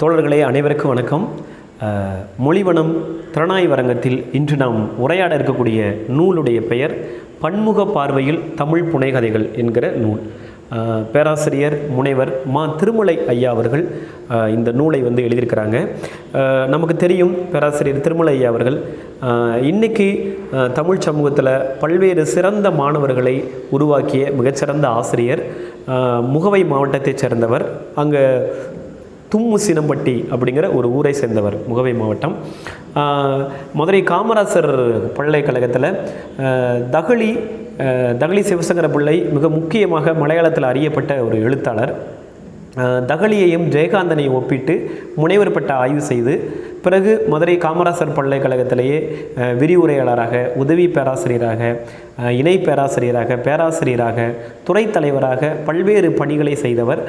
தோழர்களே அனைவருக்கும் வணக்கம். மொழிவனம் மொழிவனம் திறனாய்வரங்கத்தில் இன்று நாம் உரையாட இருக்கக்கூடிய நூலுடைய பெயர் பன்முக பார்வையில் தமிழ் புனைகதைகள் என்கிற நூல். பேராசிரியர் முனைவர் மா திருமலை ஐயா அவர்கள் இந்த நூலை வந்து எழுதியிருக்கிறாங்க. நமக்கு தெரியும் பேராசிரியர் திருமலை ஐயா அவர்கள் இன்றைக்கி தமிழ் சமூகத்தில் பல்வேறு சிறந்த மாணவர்களை உருவாக்கிய மிகச்சிறந்த ஆசிரியர் முகவை மாவட்டத்தைச் சேர்ந்தவர் அங்கே தும்மு சினம்பட்டி அப்படிங்கிற ஒரு ஊரை சேர்ந்தவர் முகவை மாவட்டம். மதுரை காமராசர் பல்கலைக்கழகத்தில் ஆஹ் தகழி தகழி சிவசங்கர பிள்ளை மிக முக்கியமாக மலையாளத்தில் அறியப்பட்ட ஒரு எழுத்தாளர். தகலியையும் தகழியையும் ஜெயகாந்தனையும் ஒப்பிட்டு முனைவர் பட்ட ஆய்வு செய்து பிறகு மதுரை காமராசர் பல்கலைக்கழகத்திலேயே விரிவுரையாளராக உதவி பேராசிரியராக இணை பேராசிரியராக பேராசிரியராக துறைத் தலைவராக பல்வேறு பணிகளை செய்தவர்.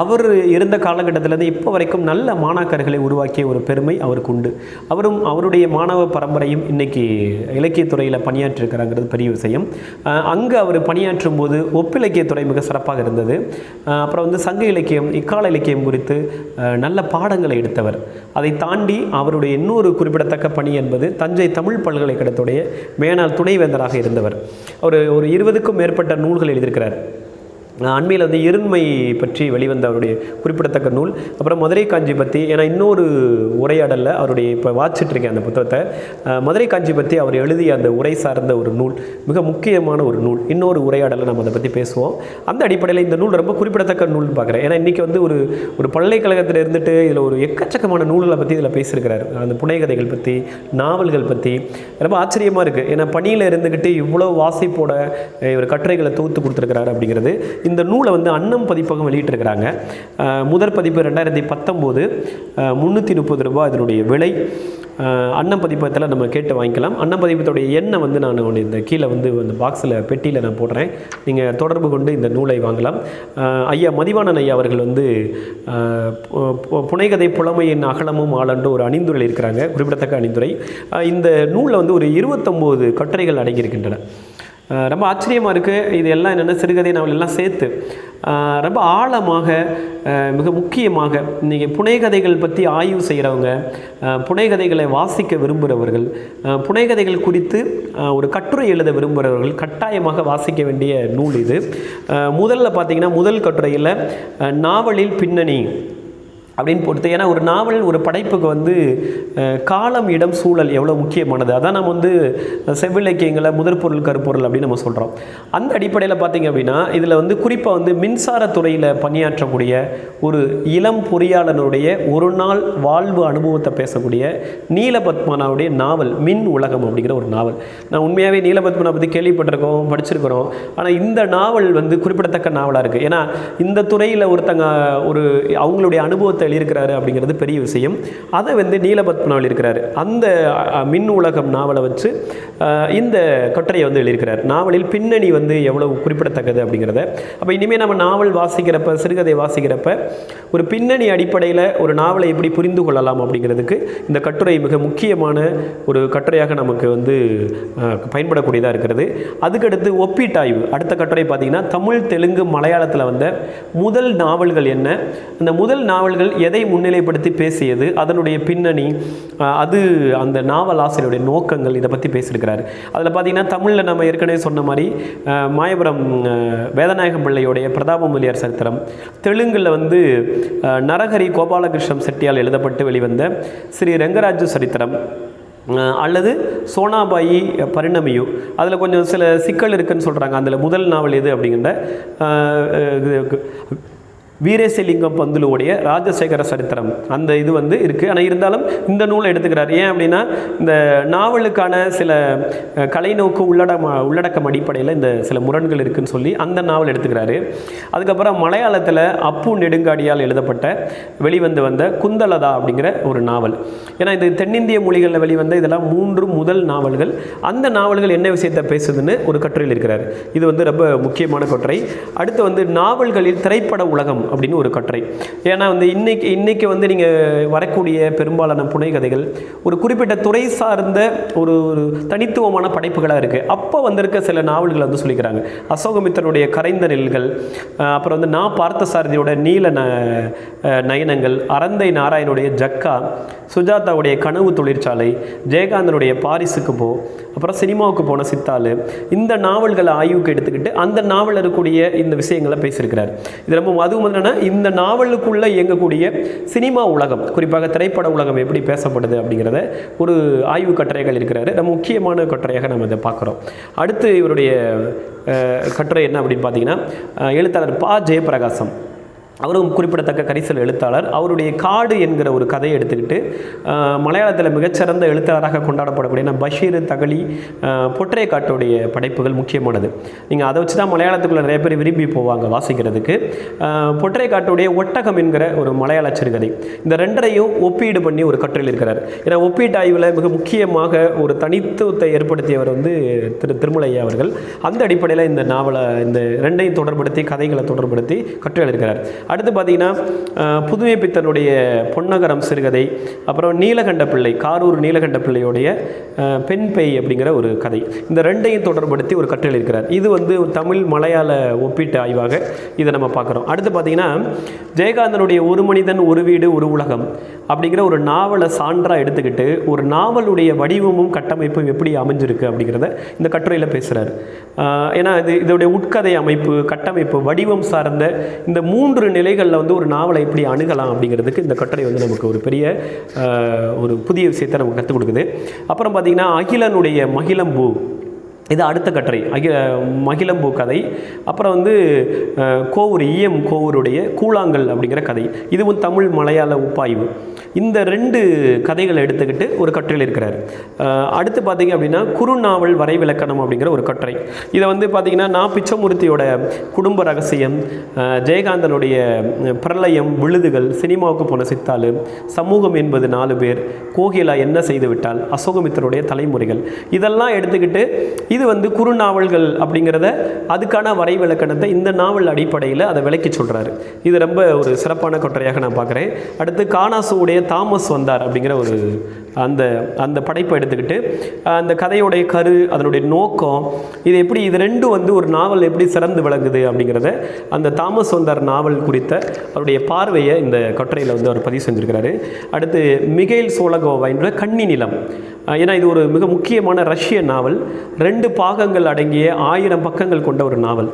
அவர் இருந்த காலகட்டத்திலேருந்து இப்போ வரைக்கும் நல்ல மாணாக்கர்களை உருவாக்கிய ஒரு பெருமை அவருக்கு உண்டு. அவரும் அவருடைய மாணவ பரம்பரையும் இன்னைக்கு இலக்கியத்துறையில் பணியாற்றிருக்கிறாங்கிறது பெரிய விஷயம். அங்கு அவர் பணியாற்றும் போது ஒப்பிலக்கியத்துறை மிக சிறப்பாக இருந்தது. அப்புறம் வந்து சங்க இலக்கியம் இக்கால இலக்கியம் குறித்து நல்ல பாடங்களை எடுத்தவர். அதை தாண்டி அவருடைய இன்னொரு குறிப்பிடத்தக்க பணி என்பது தஞ்சை தமிழ் பல்கலைக்கழகத்துடைய மேனாள் துணைவேந்தராக இருந்தவர். அவர் ஒரு இருபதுக்கும் மேற்பட்ட நூல்கள் எழுதியிருக்கிறார். அண்மையில் வந்து இருண்மை பற்றி வெளிவந்த அவருடைய குறிப்பிடத்தக்க நூல் அப்புறம் மதுரை காஞ்சி பற்றி ஏன்னா இன்னொரு உரையாடலில் அவருடைய இப்போ வாச்சிட்ருக்கேன் அந்த புத்தகத்தை. மதுரை காஞ்சி பற்றி அவர் எழுதிய அந்த உரை சார்ந்த ஒரு நூல் மிக முக்கியமான ஒரு நூல். இன்னொரு உரையாடலை நம்ம அதை பற்றி பேசுவோம். அந்த அடிப்படையில் இந்த நூல் ரொம்ப குறிப்பிடத்தக்க நூல்னு பார்க்குறேன் ஏன்னா இன்றைக்கி வந்து ஒரு ஒரு பல்கலைக்கழகத்தில் இருந்துட்டு இதில் ஒரு எக்கச்சக்கமான நூல்களை பற்றி இதில் பேசியிருக்கிறார். அந்த புனைகதைகள் பற்றி நாவல்கள் பற்றி ரொம்ப ஆச்சரியமாக இருக்குது ஏன்னா பணியில் இருந்துக்கிட்டு இவ்வளோ வாசிப்போட இவர் கட்டுரைகளை தொகுத்து கொடுத்துருக்கிறார் அப்படிங்கிறது. இந்த நூலை வந்து அன்னம் பதிப்பகம் வெளியிட்டிருக்கிறாங்க. முதற் பதிப்பு ரெண்டாயிரத்தி பத்தொம்போது முந்நூற்றி முப்பது ரூபாய் இதனுடைய விலை. அன்னம் பதிப்பகத்தில் நம்ம கேட்டு வாங்கிக்கலாம். அன்னம் பதிப்பத்துடைய எண்ணை வந்து நான் ஒன்று இந்த கீழே வந்து இந்த பாக்ஸில் பெட்டியில் நான் போடுறேன். நீங்கள் தொடர்பு கொண்டு இந்த நூலை வாங்கலாம். ஐயா மதிவாணன் ஐயா அவர்கள் வந்து புனைகதை புலமையின் அகலமும் ஆளண்டு ஒரு அணிந்துரை இருக்கிறாங்க. குறிப்பிடத்தக்க அணிந்துரை. இந்த நூலில் வந்து ஒரு இருபத்தொம்போது கட்டுரைகள் அடங்கியிருக்கின்றன. ரொம்ப ஆச்சரியமாக இருக்குது இது எல்லாம் என்னென்ன சிறுகதை நாவல் எல்லாம் சேர்த்து. ரொம்ப ஆழமாக மிக முக்கியமாக நீங்கள் புனைகதைகள் பற்றி ஆய்வு செய்கிறவங்க புனைகதைகளை வாசிக்க விரும்புகிறவர்கள் புனைகதைகள் குறித்து ஒரு கட்டுரை எழுத விரும்புகிறவர்கள் கட்டாயமாக வாசிக்க வேண்டிய நூல் இது. முதல்ல பார்த்தீங்கன்னா முதல் கட்டுரையில் நாவலில் பின்னணி. அப்படின்னு பொறுத்து ஏன்னா ஒரு நாவல் ஒரு படைப்புக்கு வந்து காலம் இடம் சூழல் எவ்வளோ முக்கியமானது? அதான் நம்ம வந்து செவ்விலக்கியங்களை முதற் பொருள் கருப்பொருள் அப்படின்னு நம்ம சொல்கிறோம் அந்த அடிப்படையில் பார்த்தீங்க அப்படின்னா இதில் வந்து குறிப்பாக வந்து மின்சாரத்துறையில் பணியாற்றக்கூடிய ஒரு இளம் பொறியாளனுடைய ஒரு நாள் வாழ்வு அனுபவத்தை பேசக்கூடிய நீலபத்மனாவுடைய நாவல் மின் உலகம் அப்படிங்கிற ஒரு நாவல். நான் உண்மையாகவே நீலபத்மனை பற்றி கேள்விப்பட்டிருக்கோம் படிச்சிருக்கிறோம். ஆனால் இந்த நாவல் வந்து குறிப்பிடத்தக்க நாவலாக இருக்குது ஏன்னா இந்த துறையில் ஒருத்தங்க ஒரு அவங்களுடைய அனுபவத்தை எழுதியிருக்கிறாரு அப்படிங்கிறது பெரிய விஷயம். அதை வந்து நீலபத்மனா எழுதியிருக்கிறாரு அந்த மின் உலகம் நாவலை வச்சு இந்த கட்டுரையை வந்து எழுதியிருக்கிறார். நாவலில் பின்னணி வந்து எவ்வளவு குறிப்பிடத்தக்கது அப்படிங்கிறத. அப்போ இனிமேல் நம்ம நாவல் வாசிக்கிறப்ப சிறுகதை வாசிக்கிறப்ப ஒரு பின்னணி அடிப்படையில் ஒரு நாவலை எப்படி புரிந்து கொள்ளலாம் அப்படிங்கிறதுக்கு இந்த கட்டுரை மிக முக்கியமான ஒரு கட்டுரையாக நமக்கு வந்து பயன்படக்கூடியதாக இருக்கிறது. அதுக்கடுத்து ஒப்பீட்டாய்வு. அடுத்த கட்டுரை பார்த்தீங்கன்னா தமிழ் தெலுங்கு மலையாளத்தில் வந்த முதல் நாவல்கள் என்ன? அந்த முதல் நாவல்கள் எதை முன்னிலைப்படுத்தி பேசியது அதனுடைய பின்னணி அது அந்த நாவல் ஆசிரியருடைய நோக்கங்கள் இதை பற்றி பேசியிருக்கிறாரு. அதில் பார்த்தீங்கன்னா தமிழில் நம்ம ஏற்கனவே சொன்ன மாதிரி மாயபுரம் வேதநாயகம் பிள்ளையுடைய பிரதாபமுலியார் சரித்திரம் தெலுங்கில் வந்து நரஹரி கோபாலகிருஷ்ணம் செட்டியால் எழுதப்பட்டு வெளிவந்த ஸ்ரீ ரங்கராஜு சரித்திரம் அல்லது சோனாபாயி பரிணமியு. அதில் கொஞ்சம் சில சிக்கல் இருக்குன்னு சொல்கிறாங்க அதில் முதல் நாவல் எது அப்படிங்கிற இது- வீரேசலிங்கம் பந்துலுவுடைய ராஜசேகர சரித்திரம். அந்த இது வந்து இருக்குது ஆனால் இருந்தாலும் இந்த நூலை எடுத்துக்கிறார். ஏன் அப்படின்னா இந்த நாவலுக்கான சில கலைநோக்கு உள்ளடம் உள்ளடக்கம் அடிப்படையில் இந்த சில முரண்கள் இருக்குதுன்னு சொல்லி அந்த நாவல் எடுத்துக்கிறாரு. அதுக்கப்புறம் மலையாளத்தில் அப்பு நெடுங்காடியால் எழுதப்பட்ட வெளிவந்து வந்த குந்தலதா அப்படிங்கிற ஒரு நாவல். ஏன்னா இது தென்னிந்திய மொழிகளில் வெளிவந்த இதெல்லாம் மூன்று முதல் நாவல்கள். அந்த நாவல்கள் என்ன விஷயத்தை பேசுதுன்னு ஒரு கட்டுரையில் இருக்கிறார். இது வந்து ரொம்ப முக்கியமான கட்டுரை. அடுத்து வந்து நாவல்களில் திரைப்பட உலகம் அப்படின்னு ஒரு கட்டுரை. ஏன்னா வந்து இன்னைக்கு இன்னைக்கு வந்து நீங்கள் வரக்கூடிய பெரும்பாலான புனைகதைகள் ஒரு குறிப்பிட்ட துறை சார்ந்த ஒரு ஒரு தனித்துவமான படைப்புகளாக இருக்குது அப்போ வந்திருக்க சில நாவல்களை வந்து சொல்லிக்கிறாங்க. அசோகமித்தனுடைய கரைந்த நெல்கள் அப்புறம் வந்து நான் பார்த்த சாரதியோட நீல ந நயனங்கள் அறந்தை நாராயணுடைய ஜக்கா சுஜாதாவுடைய கனவு தொழிற்சாலை ஜெயகாந்தனுடைய பாரிஸுக்கு போ அப்புறம் சினிமாவுக்கு போன சித்தாள் இந்த நாவல்களை ஆய்வுக்கு எடுத்துக்கிட்டு அந்த நாவல் இருக்கக்கூடிய இந்த விஷயங்களை பேசியிருக்கிறார். இது ரொம்ப அதுவும் என்னன்னா இந்த நாவலுக்குள்ளே இயங்கக்கூடிய சினிமா உலகம் குறிப்பாக திரைப்பட உலகம் எப்படி பேசப்படுது அப்படிங்கிறத ஒரு ஆய்வு கட்டுரைகள் இருக்கிறாரு. நம்ம முக்கியமான கட்டுரையாக நம்ம இதை பார்க்குறோம். அடுத்து இவருடைய கட்டுரை என்ன அப்படின்னு பார்த்தீங்கன்னா எழுத்தாளர் பா. ஜெயபிரகாசம் அவரும் குறிப்பிடத்தக்க கரிசல் எழுத்தாளர். அவருடைய காடு என்கிற ஒரு கதையை எடுத்துக்கிட்டு மலையாளத்தில் மிகச்சிறந்த எழுத்தாளராக கொண்டாடப்படக்கூடிய பஷீர் தகலி பொற்றைக்காட்டுடைய படைப்புகள் முக்கியமானது. நீங்கள் அதை வச்சு தான் மலையாளத்துக்குள்ளே நிறைய பேர் விரும்பி போவாங்க வாசிக்கிறதுக்கு. பொற்றைக்காட்டுடைய ஒட்டகம் என்கிற ஒரு மலையாள சிறுகதை. இந்த ரெண்டரையும் ஒப்பீடு பண்ணி ஒரு கட்டுரையில் இருக்கிறார். ஏன்னா ஒப்பீட்டு ஆய்வில் மிக முக்கியமாக ஒரு தனித்துவத்தை ஏற்படுத்தியவர் வந்து திரு திருமலையா அவர்கள். அந்த அடிப்படையில் இந்த நாவலை இந்த ரெண்டையும் தொடர்படுத்தி கதைகளை தொடர்படுத்தி கட்டுரை எழுதுகிறார் அடுத்து பார்த்தீங்கன்னா அஹ், புதுமை பித்தனுடைய பொன்னகரம் சிறுகதை அப்புறம் நீலகண்ட பிள்ளை காரூர் நீலகண்ட பிள்ளையுடைய பெண் பெய் அப்படிங்கிற ஒரு கதை. இந்த ரெண்டையும் தொடர்படுத்தி ஒரு கட்டுரை இருக்கிறார் இது வந்து தமிழ் மலையாள ஒப்பீட்டு ஆய்வாக இதை நம்ம பார்க்குறோம். அடுத்து பார்த்தீங்கன்னா ஜெயகாந்தனுடைய ஒரு மனிதன் ஒரு வீடு ஒரு உலகம் அப்படிங்கிற ஒரு நாவலை சான்றாக எடுத்துக்கிட்டு ஒரு நாவலுடைய வடிவமும் கட்டமைப்பும் எப்படி அமைஞ்சிருக்கு அப்படிங்கிறத இந்த கட்டுரையில் பேசுகிறார் ஏன்னா இது இதோடைய உட்கதை அமைப்பு கட்டமைப்பு வடிவம் சார்ந்த இந்த மூன்று நிலைகளில் வந்து ஒரு நாவலை எப்படி அணுகலாம் அப்படிங்கிறதுக்கு இந்த கட்டுரை வந்து நமக்கு ஒரு பெரிய ஒரு புதிய விஷயத்தை நமக்கு கற்றுக் கொடுக்குது. அப்புறம் பார்த்திங்கன்னா அகிலனுடைய மகிழம்பூ. இது அடுத்த கட்டுரை. அகில மகிழம்பூ கதை. அப்புறம் வந்து கோவூர் ஈயம் கோவூருடைய கூழாங்கல் அப்படிங்கிற கதை. இதுவும் தமிழ் மலையாள உப்பாய்வு. இந்த ரெண்டு கதைகளை எடுத்துக்கிட்டு ஒரு கட்டுரையில் இருக்கிறார். அடுத்து பார்த்தீங்க அப்படின்னா குறுநாவல் வரைவிலக்கணம் அப்படிங்கிற ஒரு கட்டுரை. இதை வந்து பார்த்திங்கன்னா நான் பிச்சமூர்த்தியோட குடும்ப ரகசியம் ஜெயகாந்தனுடைய பிரளயம் விழுதுகள் சினிமாவுக்கு போன சித்தாளு சமூகம் என்பது நாலு பேர் கோகிலா என்ன செய்து விட்டால் அசோகமித்தருடைய தலைமுறைகள். இதெல்லாம் எடுத்துக்கிட்டு இது வந்து குறுநாவல்கள் அப்படிங்கிறத அதுக்கான வரைவிலக்கணத்தை இந்த நாவல் அடிப்படையில் அதை விளக்கி சொல்கிறாரு இது ரொம்ப ஒரு சிறப்பான கொட்டரையாக நான் பார்க்குறேன். அடுத்து கானாசுவுடைய தாமஸ் வந்தார் அப்படிங்கிற ஒரு அந்த அந்த படைப்பை எடுத்துக்கிட்டு அந்த கதையுடைய கரு அதனுடைய நோக்கம் இது எப்படி இது ரெண்டும் வந்து ஒரு நாவல் எப்படி சிறந்து விளங்குது அப்படிங்கிறத அந்த தாமஸ் வந்தார் நாவல் குறித்த அவருடைய பார்வையை இந்த கட்டுரையில் வந்து அவர் பதிவு செஞ்சுருக்கிறாரு. அடுத்து மிகைல் சோலகோவா என்ற கன்னி நிலம். ஏன்னா இது ஒரு மிக முக்கியமான ரஷ்ய நாவல். ரெண்டு பாகங்கள் அடங்கிய ஆயிரம் பக்கங்கள் கொண்ட ஒரு நாவல்.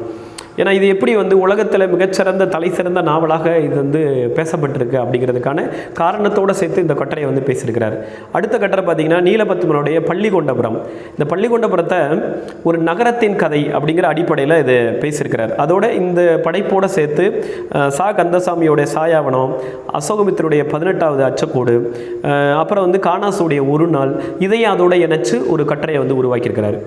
ஏன்னா இது எப்படி வந்து உலகத்தில் மிகச்சிறந்த தலை சிறந்த நாவலாக இது வந்து பேசப்பட்டிருக்கு அப்படிங்கிறதுக்கான காரணத்தோடு சேர்த்து இந்த கட்டுரையை வந்து பேசியிருக்கிறார். அடுத்த கட்டுரை பார்த்தீங்கன்னா நீலபத்மனுடைய பள்ளிகொண்டபுரம். இந்த பள்ளிகொண்டபுரத்தை ஒரு நகரத்தின் கதை அப்படிங்கிற அடிப்படையில் இது பேசியிருக்கிறார். அதோட இந்த படைப்போடு சேர்த்து சா. கந்தசாமியோடைய சாயாவனம் அசோகமித்தருடைய பதினெட்டாவது அச்சக்கோடு அப்புறம் வந்து காணாசுடைய ஒரு நாள் இதையும் அதோட இணைச்சு ஒரு கட்டுரையை வந்து உருவாக்கியிருக்கிறார்.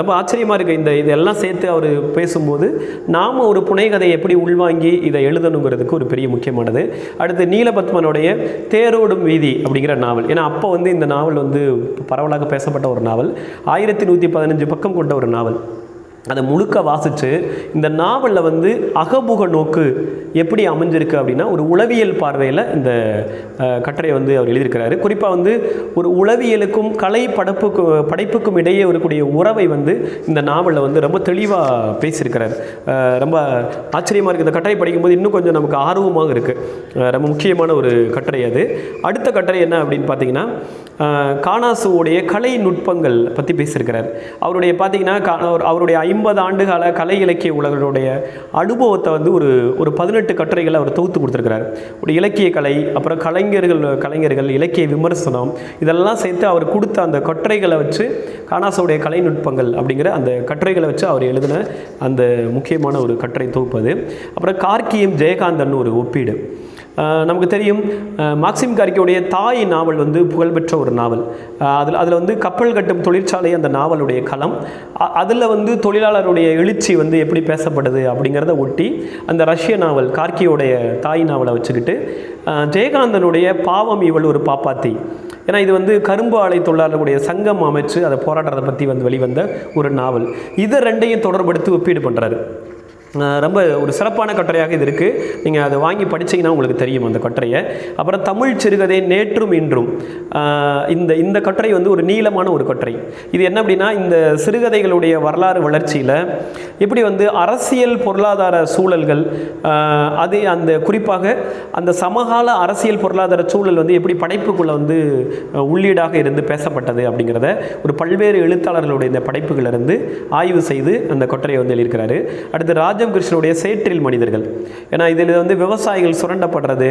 ரொம்ப ஆச்சரியமாக இருக்குது இந்த இதெல்லாம் சேர்த்து அவர் பேசும்போது. நாம் ஒரு புனைகதையை எப்படி உள்வாங்கி இதை எழுதணுங்கிறதுக்கு ஒரு பெரிய முக்கியமானது. அடுத்து நீலபத்மனுடைய தேரோடும் வீதி அப்படிங்கிற நாவல். ஏன்னா அப்போ வந்து இந்த நாவல் வந்து பரவலாக பேசப்பட்ட ஒரு நாவல். ஆயிரத்தி நூற்றி பதினஞ்சு பக்கம் கொண்ட ஒரு நாவல். அதை முழுக்க வாசித்து இந்த நாவலில் வந்து அகமுக நோக்கு எப்படி அமைஞ்சிருக்கு அப்படின்னா ஒரு உளவியல் பார்வையில் இந்த கட்டுரையை வந்து அவர் எழுதியிருக்கிறாரு. குறிப்பாக வந்து ஒரு உளவியலுக்கும் கலை படப்புக்கு படைப்புக்கும் இடையே இருக்கக்கூடிய உறவை வந்து இந்த நாவலில் வந்து ரொம்ப தெளிவாக பேசியிருக்கிறார். ரொம்ப ஆச்சரியமாக இருக்குது இந்த கட்டுரை படிக்கும்போது இன்னும் கொஞ்சம் நமக்கு ஆர்வமாக இருக்குது ரொம்ப முக்கியமான ஒரு கட்டுரை அது. அடுத்த கட்டுரை என்ன அப்படின்னு பார்த்தீங்கன்னா காணாசுவோடைய கலை நுட்பங்கள் பற்றி பேசியிருக்கிறார். அவருடைய பார்த்தீங்கன்னா கா- அவர்- அவருடைய ஐம்பது ஆண்டுகால கலை இலக்கிய உலகளுடைய அனுபவத்தை வந்து ஒரு ஒரு பதினெட்டு கட்டுரைகளை அவர் தொகுத்து கொடுத்துருக்கிறார். ஒரு இலக்கிய கலை அப்புறம் கலைஞர்கள் கலைஞர்கள் இலக்கிய விமர்சனம் இதெல்லாம் சேர்த்து அவர் கொடுத்த அந்த கட்டுரைகளை வச்சு கானாசுடைய கலைநுட்பங்கள் அப்படிங்கிற அந்த கட்டுரைகளை வச்சு அவர் எழுதின அந்த முக்கியமான ஒரு கட்டுரை தொகுப்பு அது. அப்புறம் கார்க்கியம் ஜெயகாந்தன் ஒரு ஒப்பீடு. நமக்கு தெரியும் மாக்சிம் கார்கியுடைய தாய் நாவல் வந்து புகழ்பெற்ற ஒரு நாவல். அதில் அதில் வந்து கப்பல் கட்டும் தொழிற்சாலை அந்த நாவலுடைய களம். அதில் வந்து தொழிலாளருடைய எழுச்சி வந்து எப்படி பேசப்படுது அப்படிங்கிறத ஒட்டி அந்த ரஷ்ய நாவல் கார்கியோடைய தாய் நாவலை வச்சுக்கிட்டு ஜெயகாந்தனுடைய பாவம் இவள் ஒரு பாப்பாத்தி. ஏன்னா இது வந்து கரும்பு ஆலை தொழிலாளர்களுடைய சங்கம் அமைச்சு அதை போராட்டத்தை பற்றி வந்து வெளிவந்த ஒரு நாவல். இது ரெண்டையும் தொடர்படுத்தி ஒப்பீடு பண்ணுறாரு ரொம்ப ஒரு சிறப்பான கட்டுரையாக இது இருக்குது நீங்கள் அதை வாங்கி படிச்சீங்கன்னா உங்களுக்கு தெரியும் அந்த கட்டுரையை. அப்புறம் தமிழ் சிறுகதை நேற்றும் இன்றும். இந்த இந்த கட்டுரை வந்து ஒரு நீளமான ஒரு கட்டுரை. இது என்ன அப்படின்னா இந்த சிறுகதைகளுடைய வரலாறு வளர்ச்சியில் எப்படி வந்து அரசியல் பொருளாதார சூழல்கள் அது அந்த குறிப்பாக அந்த சமகால அரசியல் பொருளாதார சூழல் வந்து எப்படி படைப்புக்குள்ளே வந்து உள்ளீடாக இருந்து பேசப்பட்டது அப்படிங்கிறத ஒரு பல்வேறு எழுத்தாளர்களுடைய இந்த படைப்புகளிலிருந்து ஆய்வு செய்து அந்த கொட்டரையை வந்து எழுதியிருக்கிறாரு. அடுத்து ராஜம் கிருஷ்ணனுடைய சேற்றில் மனிதர்கள். ஏன்னா இதில் வந்து விவசாயிகள் சுரண்டப்படுறது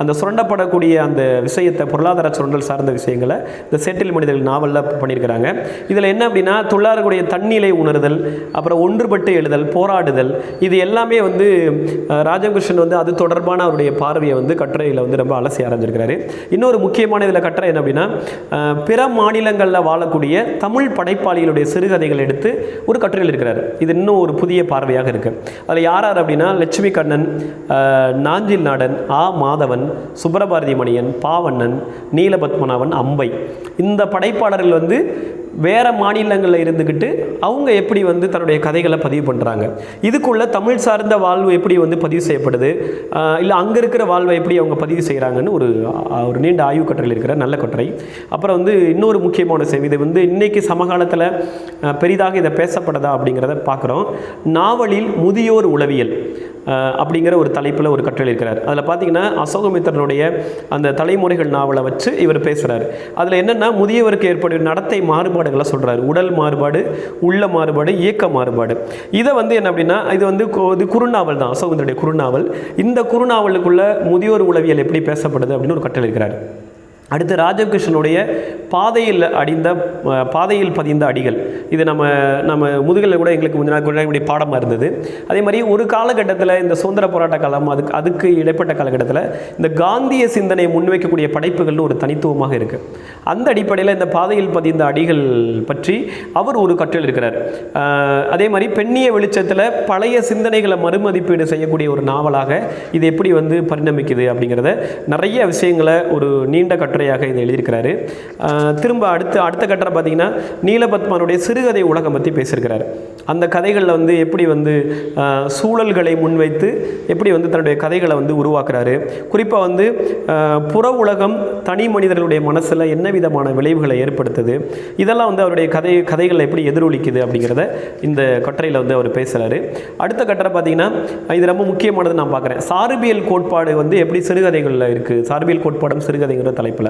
அந்த சுரண்டப்படக்கூடிய அந்த விஷயத்தை பொருளாதார சுரண்டல் சார்ந்த விஷயங்களை இந்த சேற்றில் மனிதர்கள் நாவலில் பண்ணியிருக்கிறாங்க. இதில் என்ன அப்படின்னா தொழிலாளர்களுடைய தன்னிலை உணர்தல் அப்புறம் ஒன்றுபட்டு எழுதல் போராடுதல் இது எல்லாமே வந்து ராஜகிருஷ்ணன் ராஜம் கிருஷ்ணன் வந்து அது தொடர்பான அவருடைய பார்வையை வந்து கட்டுரையில் வந்து ரொம்ப அலசி ஆரம்பிச்சிருக்கிறாரு இன்னொரு முக்கியமான இதில் கட்டுரை என்ன அப்படின்னா பிற மாநிலங்களில் வாழக்கூடிய தமிழ் படைப்பாளிகளுடைய சிறுகதைகள் எடுத்து ஒரு கட்டுரையில் இருக்கிறார். இது இன்னும் ஒரு புதிய பார்வையாக இருக்குது அதில் யார் யார் அப்படின்னா லட்சுமி கண்ணன் நாஞ்சில் நாடன் ஆ மாதவன் சுப்பிரபாரதி மணியன் பாவண்ணன் நீலபத்மநாபன் அம்பை. இந்த படைப்பாளர்கள் வந்து வேறு மாநிலங்களில் இருந்துக்கிட்டு அவங்க எப்படி வந்து தன்னுடைய கதைகளை பதிவு பண்ணுறாங்க இதுக்குள்ளே தமிழ் சார்ந்த வாழ்வு எப்படி வந்து பதிவு செய்யப்படுது? இல்லை அங்கே இருக்கிற வாழ்வை எப்படி அவங்க பதிவு செய்கிறாங்கன்னு ஒரு ஒரு நீண்ட ஆய்வு கட்டுரையில் இருக்கிற நல்ல கட்டுரை. அப்புறம் வந்து இன்னொரு முக்கியமான செய்தி இது வந்து இன்னைக்கு சமகாலத்தில் பெரிதாக இதை பேசப்படுதா அப்படிங்கிறத பார்க்குறோம் நாவலில் முதியோர் உளவியல் அப்படிங்கிற ஒரு தலைப்பில் ஒரு கட்டுரை இருக்கிறார். அதில் பார்த்தீங்கன்னா அசோகமித்திரனுடைய அந்த தலைமுறைகள் நாவலை வச்சு இவர் பேசுகிறார் அதில் என்னென்னா முதியவருக்கு ஏற்படும் நடத்தை மாறுபாடுகளை சொல்கிறாரு உடல் மாறுபாடு உள்ள மாறுபாடு இயக்க மாறுபாடு. இதை வந்து என்ன அப்படின்னா இது வந்து இது குறுநாவல் தான் அசோகமித்திரனுடைய குறுநாவல். இந்த குறுநாவலுக்குள்ள முதியோர் உளவியல் எப்படி பேசப்படுது அப்படின்னு ஒரு கட்டளை இருக்கிறார். அடுத்து ராஜகிருஷ்ணனுடைய பாதையில் அடிந்த பாதையில் பதிந்த அடிகள். இது நம்ம நம்ம முதுகில் கூட எங்களுக்கு கொஞ்ச நாள் கொஞ்சம் பாடமாக இருந்தது. அதே மாதிரி ஒரு காலகட்டத்தில் இந்த சுதந்திர போராட்ட காலம் அதுக்கு அதுக்கு இடைப்பட்ட காலகட்டத்தில் இந்த காந்திய சிந்தனையை முன்வைக்கக்கூடிய படைப்புகள்னு ஒரு தனித்துவமாக இருக்குது அந்த அடிப்படையில் இந்த பாதையில் பதிந்த அடிகள் பற்றி அவர் ஒரு கற்றல் இருக்கிறார். அதே மாதிரி பெண்ணிய வெளிச்சத்தில் பழைய சிந்தனைகளை மறுமதிப்பீடு செய்யக்கூடிய ஒரு நாவலாக இது எப்படி வந்து பரிணமிக்குது அப்படிங்கிறத நிறைய விஷயங்களை ஒரு நீண்ட கட்டுரையாக இதை எழுதியிருக்கிறாரு. திரும்ப அடுத்து அடுத்த கட்டுரை பார்த்தீங்கன்னா நீலபத்மனுடைய சிறுகதை உலகம் பற்றி பேசியிருக்கிறார். அந்த கதைகளில் வந்து எப்படி வந்து சூழல்களை முன்வைத்து எப்படி வந்து தன்னுடைய கதைகளை வந்து உருவாக்குறாரு. குறிப்பாக வந்து புற உலகம் தனி மனிதர்களுடைய மனசில் என்ன விதமான விளைவுகளை ஏற்படுத்துது. இதெல்லாம் வந்து அவருடைய கதை கதைகளை எப்படி எதிரொலிக்குது அப்படிங்கிறத இந்த கட்டுரையில் வந்து அவர் பேசுகிறாரு அடுத்த கட்டுரை பார்த்தீங்கன்னா இது ரொம்ப முக்கியமானது நான் பார்க்குறேன். சார்பியல் கோட்பாடு வந்து எப்படி சிறுகதைகளில் இருக்குது சார்பியல் கோட்பாடும் சிறுகதைங்கிற தலைப்பில்.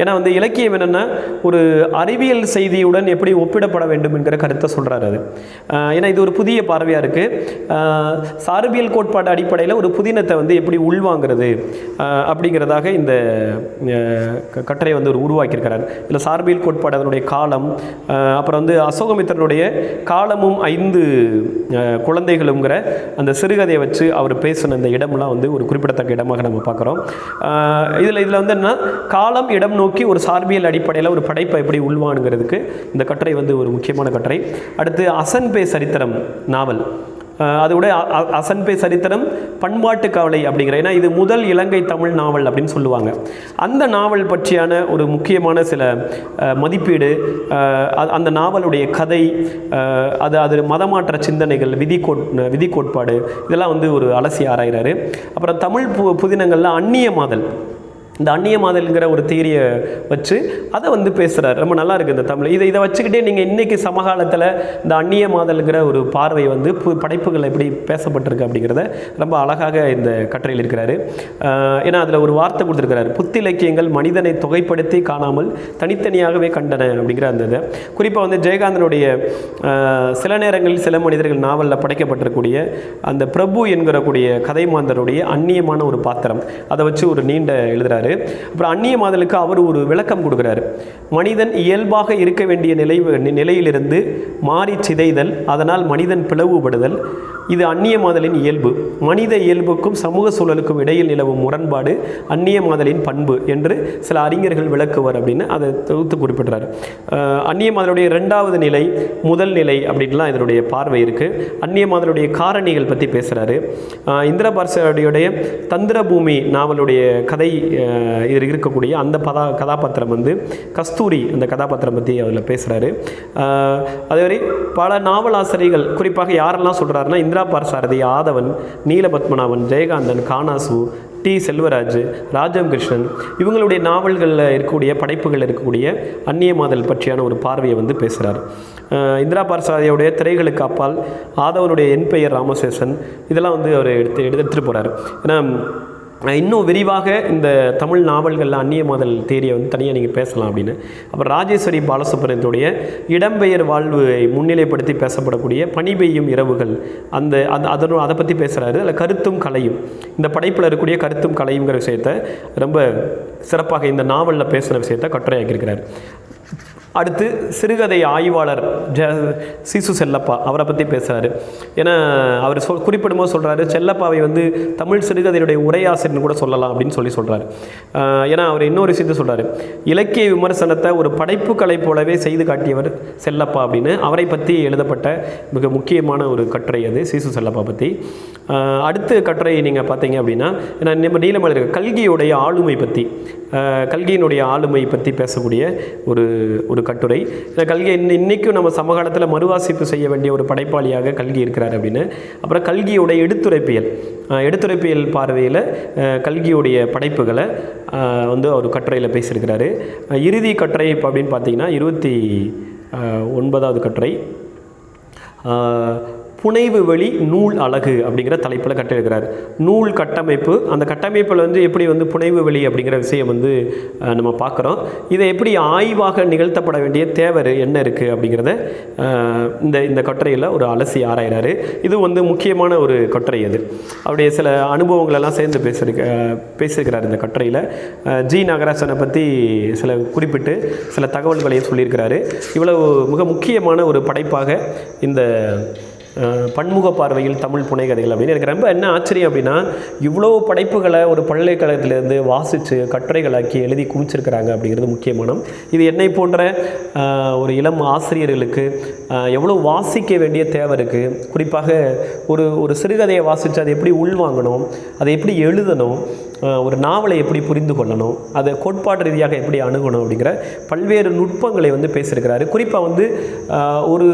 ஏன்னா வந்து இலக்கியம் என்னென்னா ஒரு அறிவியல் செய்தியுடன் எப்படி ஒப்பிடப்பட வேண்டும் என்கிற கருத்தை சொல்கிறாரு அது. ஏன்னா இது ஒரு புதிய பார்வையாக இருக்குது சார்பியல் கோட்பாடு அடிப்படையில் ஒரு புதினத்தை வந்து எப்படி உள்வாங்கிறது அப்படிங்கிறதாக இந்த கட்டுரையை வந்து ஒரு உருவாக்கியிருக்கிறார். இதில் சார்பியல் கோட்பாடு அதனுடைய காலம் அப்புறம் வந்து அசோகமித்திரனுடைய காலமும் ஐந்து குழந்தைகளுங்கிற அந்த சிறுகதையை வச்சு அவர் பேசின இந்த இடம்லாம் வந்து ஒரு குறிப்பிடத்தக்க இடமாக நம்ம பார்க்குறோம். இதில் இதில் வந்து என்ன காலம் இடம் நோக்கி நோக்கி ஒரு சார்பியல் அடிப்படையில் ஒரு படைப்பை எப்படி உள்வானுங்கிறதுக்கு இந்த கட்டுரை வந்து ஒரு முக்கியமான கட்டுரை. அடுத்து அசன்பே சரித்திரம் நாவல். அதோட அ- அ- சரித்திரம் பண்பாட்டு கவலை அப்படிங்கிற ஏன்னா இது முதல் இலங்கை தமிழ் நாவல் அப்படின்னு சொல்லுவாங்க. அந்த நாவல் பற்றியான ஒரு முக்கியமான சில மதிப்பீடு அந்த நாவலுடைய கதை அது அது மதமாற்ற சிந்தனைகள் விதி கோட் விதி கோட்பாடு இதெல்லாம் வந்து ஒரு அலசி ஆராயிறாரு. அப்புறம் தமிழ் பு புதினங்களில் அந்நிய மாதல். இந்த அந்நிய மாதல்ங்கிற ஒரு தீரியை வச்சு அதை வந்து பேசுகிறார் ரொம்ப நல்லா இருக்குது இந்த தமிழ். இதை இதை வச்சுக்கிட்டே நீங்கள் இன்றைக்கி சமகாலத்தில் இந்த அந்நிய மாதல்ங்கிற ஒரு பார்வை வந்து பு படைப்புகள் எப்படி பேசப்பட்டிருக்கு அப்படிங்கிறத ரொம்ப அழகாக இந்த கட்டுரையில் இருக்கிறாரு. ஏன்னா அதில் ஒரு வார்த்தை கொடுத்துருக்கிறாரு. புத்திலக்கியங்கள் மனிதனை தொகைப்படுத்தி காணாமல் தனித்தனியாகவே கண்டன அப்படிங்கிற அந்த இதை. குறிப்பாக வந்து ஜெயகாந்தனுடைய சில நேரங்களில் சில மனிதர்கள் நாவலில் படைக்கப்பட்டிருக்கக்கூடிய அந்த பிரபு என்கிறக்கூடிய கதை மாந்தருடைய அந்நியமான ஒரு பாத்திரம். அதை வச்சு ஒரு நீண்ட அப்புறம் அந்நிய மாதலுக்கு அவர் ஒரு விளக்கம் கொடுக்குறாரு. மனிதன் இயல்பாக இருக்க வேண்டிய நிலை நிலையிலிருந்து மாறி சிதைதல் அதனால் மனிதன் பிளவுபடுதல். இது அந்நிய மாதலின் இயல்பு. மனித இயல்புக்கும் சமூக சூழலுக்கும் இடையில் நிலவும் முரண்பாடு அந்நிய மாதலின் பண்பு என்று சில அறிஞர்கள் விளக்குவர் அப்படின்னு அதை தொகுத்து குறிப்பிடுறாரு. அந்நிய மாதலுடைய ரெண்டாவது நிலை முதல் நிலை அப்படின்லாம் இதனுடைய பார்வை இருக்குது அந்நிய மாதலுடைய காரணிகள் பற்றி பேசுகிறாரு இந்திர தந்திர தந்திரபூமி நாவலுடைய கதை இதில் இருக்கக்கூடிய அந்த பதா கதாபாத்திரம் வந்து கஸ்தூரி அந்த கதாபாத்திரம் பற்றி அதில் பேசுகிறாரு அதேமாதிரி பல நாவலாசிரியர்கள் குறிப்பாக யாரெல்லாம் சொல்கிறாருன்னா இந்திரா பார்சாரதி ஆதவன் நீலபத்மநாபன் ஜெயகாந்தன் கானாசு டி. செல்வராஜ் ராஜம் கிருஷ்ணன் இவங்களுடைய நாவல்களில் இருக்கக்கூடிய படைப்புகள் இருக்கக்கூடிய அந்நிய மாதல் பற்றியான ஒரு பார்வையை வந்து பேசுகிறார் இந்திரா பார்சாதியோடைய திரைகளுக்கு அப்பால் ஆதவனுடைய என் பெயர் ராமசேஷன் இதெல்லாம் வந்து அவர் எடுத்து எடுத்துகிட்டு போகிறார் ஏன்னா இன்னும் விரிவாக இந்த தமிழ் நாவல்களில் அந்நிய மாதல் தேரியை வந்து தனியாக நீங்கள் பேசலாம் அப்படின்னு. அப்புறம் ராஜேஸ்வரி பாலசுப்ரமணியத்துடைய இடம்பெயர் வாழ்வை முன்னிலைப்படுத்தி பேசப்படக்கூடிய பனி பெய்யும் இரவுகள் அந்த அந்த அதனும் அதை பற்றி பேசுகிறாரு அதில் கருத்தும் கலையும். இந்த படைப்பில் இருக்கக்கூடிய கருத்தும் கலையுங்கிற விஷயத்த ரொம்ப சிறப்பாக இந்த நாவலில் பேசுகிற விஷயத்த கட்டுரையாக்கியிருக்கிறார். அடுத்து சிறுகதை ஆய்வாளர் ஜ சிசு செல்லப்பா அவரை பற்றி பேசுகிறாரு ஏன்னா அவர் சொல் குறிப்பிடும்போது சொல்கிறாரு செல்லப்பாவை வந்து தமிழ் சிறுகதையுடைய உரையாசிரியர்னு கூட சொல்லலாம் அப்படின்னு சொல்லி சொல்கிறாரு ஏன்னா அவர் இன்னொரு விஷயத்தை சொல்கிறாரு இலக்கிய விமர்சனத்தை ஒரு படைப்பு கலை போலவே செய்து காட்டியவர் செல்லப்பா அப்படின்னு. அவரை பற்றி எழுதப்பட்ட மிக முக்கியமான ஒரு கட்டுரை அது சிசு செல்லப்பா பற்றி அடுத்த கட்டுரை நீங்கள் பார்த்தீங்க அப்படின்னா ஏன்னா நம்ம நீலமலை இருக்க கல்கியுடைய ஆளுமை பற்றி கல்கியினுடைய ஆளுமை பற்றி பேசக்கூடிய ஒரு ஒரு கட்டுரை. இந்த கல்கி இன்ன இன்றைக்கும் நம்ம சமகாலத்தில் மறுவாசிப்பு செய்ய வேண்டிய ஒரு படைப்பாளியாக கல்கி இருக்கிறார் அப்படின்னு. அப்புறம் கல்கியுடைய எடுத்துரைப்பியல் எடுத்துரைப்பியல் பார்வையில் கல்கியுடைய படைப்புகளை வந்து அவர் கட்டுரையில் பேசியிருக்கிறாரு. இறுதி கட்டுரை இப்போ அப்படின்னு பார்த்தீங்கன்னா இருபத்தி ஒன்பதாவது கட்டுரை. புனைவு வெளி நூல் அழகு அப்படிங்கிற தலைப்பில் கட்டியிருக்கிறார். நூல் கட்டமைப்பு அந்த கட்டமைப்பில் வந்து எப்படி வந்து புனைவு வெளி அப்படிங்கிற விஷயம் வந்து நம்ம பார்க்குறோம். இதை எப்படி ஆய்வாக நிகழ்த்தப்பட வேண்டிய தேவை என்ன இருக்குது அப்படிங்கிறத இந்த இந்த கட்டுரையில் ஒரு அலசி ஆராயிறாரு. இது வந்து முக்கியமான ஒரு கட்டுரை அது. அவருடைய சில அனுபவங்களெல்லாம் சேர்ந்து பேசியிருக்க பேசியிருக்கிறார் இந்த கட்டுரையில். ஜி நாகராஜனை பற்றி சில குறிப்பிட்டு சில தகவல்களையும் சொல்லியிருக்கிறாரு. இவ்வளவு மிக முக்கியமான ஒரு படைப்பாக இந்த பன்முக பார்வையில் தமிழ் புனைகதைகள் அப்படின்னு. எனக்கு ரொம்ப என்ன ஆச்சரியம் அப்படின்னா இவ்வளோ படைப்புகளை ஒரு பல்கலைக்கழகத்திலேருந்து வாசித்து கட்டுரைகளாக்கி எழுதி குவிச்சிருக்கிறாங்க அப்படிங்கிறது முக்கியமான இது என்னை போன்ற ஒரு இளம் ஆசிரியர்களுக்கு எவ்வளோ வாசிக்க வேண்டிய தேவை இருக்குது குறிப்பாக ஒரு ஒரு சிறுகதையை வாசித்து அதை எப்படி உள்வாங்கணும் அதை எப்படி எழுதணும் ஒரு நாவலை எப்படி புரிந்து கொள்ளணும் அதை கோட்பாடு ரீதியாக எப்படி அணுகணும் அப்படிங்கிற பல்வேறு நுட்பங்களை வந்து பேசியிருக்கிறாரு. குறிப்பாக வந்து ஒரு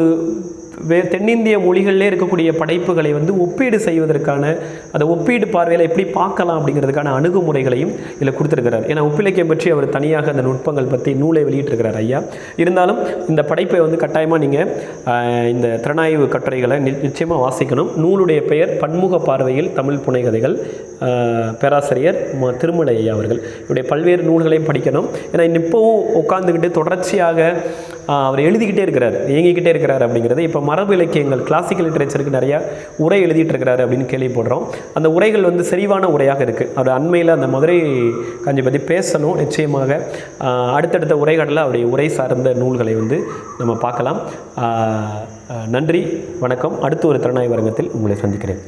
வே தென்னிந்திய மொழிகளிலே இருக்கக்கூடிய படைப்புகளை வந்து ஒப்பீடு செய்வதற்கான அந்த ஒப்பீடு பார்வையில் எப்படி பார்க்கலாம் அப்படிங்கிறதுக்கான அணுகுமுறைகளையும் இதில் கொடுத்துருக்கிறார். ஏன்னா ஒப்பிலக்கியம் பற்றி அவர் தனியாக அந்த நுட்பங்கள் பற்றி நூலை வெளியிட்டிருக்கிறார் ஐயா. இருந்தாலும் இந்த படைப்பை வந்து கட்டாயமாக நீங்கள் இந்த திறனாய்வு கட்டுரைகளை நி- நிச்சயமாக வாசிக்கணும். நூலுடைய பெயர் பன்முக பார்வையில் தமிழ் புனைகதைகள் பேராசிரியர் ம திருமலை ஐயா அவர்கள். இவருடைய பல்வேறு நூல்களையும் படிக்கணும். ஏன்னா இப்போவும் உட்காந்துக்கிட்டு தொடர்ச்சியாக அவர் எழுதிக்கிட்டே இருக்கிறார் இயங்கிக்கிட்டே இருக்கிறார் அப்படிங்கிறது இப்போ மரபு இலக்கியங்கள் கிளாசிக்கல் லிட்ரேச்சருக்கு நிறையா உரை எழுதிட்டு இருக்கிறாரு அப்படின்னு கேள்விப்படுறோம். அந்த உரைகள் வந்து செறிவான உரையாக இருக்குது அவர் அண்மையில் அந்த மதுரை காஞ்சி பற்றி பேசணும் நிச்சயமாக. அடுத்தடுத்த உரைகளில் அவருடைய உரை சார்ந்த நூல்களை வந்து நம்ம பார்க்கலாம். நன்றி வணக்கம். அடுத்து ஒரு திறனாய்வு அரங்கத்தில் உங்களை சந்திக்கிறேன்.